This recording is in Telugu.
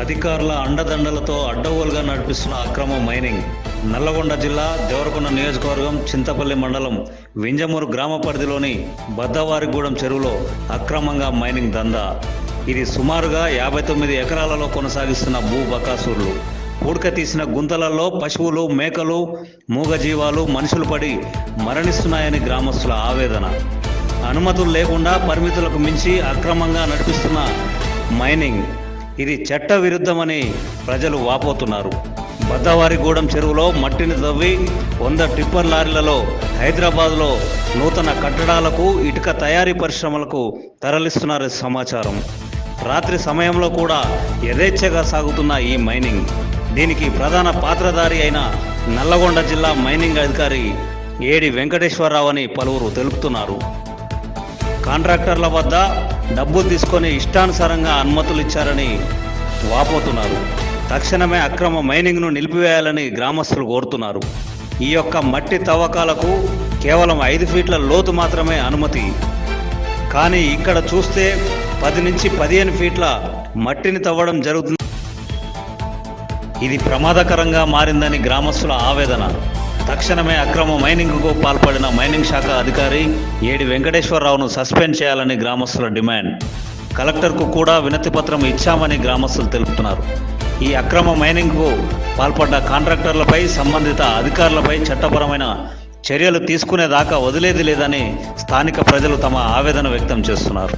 అధికారుల అండదండలతో అడ్డగోలుగా నడిపిస్తున్న అక్రమ మైనింగ్. నల్లగొండ జిల్లా దేవరకొండ నియోజకవర్గం చింతపల్లి మండలం వింజమూరు గ్రామ పరిధిలోని బద్దవారిగూడెం చెరువులో అక్రమంగా మైనింగ్ దందా. ఇది సుమారుగా యాభై తొమ్మిది ఎకరాలలో కొనసాగిస్తున్న భూ బకాసూర్లు. ఉడక తీసిన గుంతలలో పశువులు మేకలు మూగజీవాలు మనుషులు పడి మరణిస్తున్నాయని గ్రామస్తుల ఆవేదన. అనుమతులు లేకుండా పరిమితులకు మించి అక్రమంగా నడిపిస్తున్న మైనింగ్. ఇది చట్ట విరుద్ధమని ప్రజలు వాపోతున్నారు. బద్దవారిగూడెం చెరువులో మట్టిని తవ్వి వంద టిప్పర్ లారీలలో హైదరాబాద్లో నూతన కట్టడాలకు ఇటుక తయారీ పరిశ్రమలకు తరలిస్తున్నారని సమాచారం. రాత్రి సమయంలో కూడా యథేచ్ఛగా సాగుతున్న ఈ మైనింగ్. దీనికి ప్రధాన పాత్రధారి అయిన నల్లగొండ జిల్లా మైనింగ్ అధికారి ఏడి వెంకటేశ్వరరావు అని పలువురు తెలుపుతున్నారు. కాంట్రాక్టర్ల వద్ద డబ్బులు తీసుకొని ఇష్టానుసారంగా అనుమతులు ఇచ్చారని వాపోతున్నారు. తక్షణమే అక్రమ మైనింగ్ను నిలిపివేయాలని గ్రామస్తులు కోరుతున్నారు. ఈ యొక్క మట్టి తవ్వకాలకు కేవలం ఐదు ఫీట్ల లోతు మాత్రమే అనుమతి. కానీ ఇక్కడ చూస్తే పది నుంచి పదిహేను ఫీట్ల మట్టిని తవ్వడం జరుగుతుంది. ఇది ప్రమాదకరంగా మారిందని గ్రామస్తుల ఆవేదన. తక్షణమే అక్రమ మైనింగ్కు పాల్పడిన మైనింగ్ శాఖ అధికారి ఏడి వెంకటేశ్వరరావును సస్పెండ్ చేయాలని గ్రామస్తుల డిమాండ్. కలెక్టర్కు కూడా వినతి పత్రం ఇచ్చామని గ్రామస్తులు తెలుపుతున్నారు. ఈ అక్రమ మైనింగ్కు పాల్పడ్డ కాంట్రాక్టర్లపై సంబంధిత అధికారులపై చట్టపరమైన చర్యలు తీసుకునేదాకా వదిలేది లేదని స్థానిక ప్రజలు తమ ఆవేదన వ్యక్తం చేస్తున్నారు.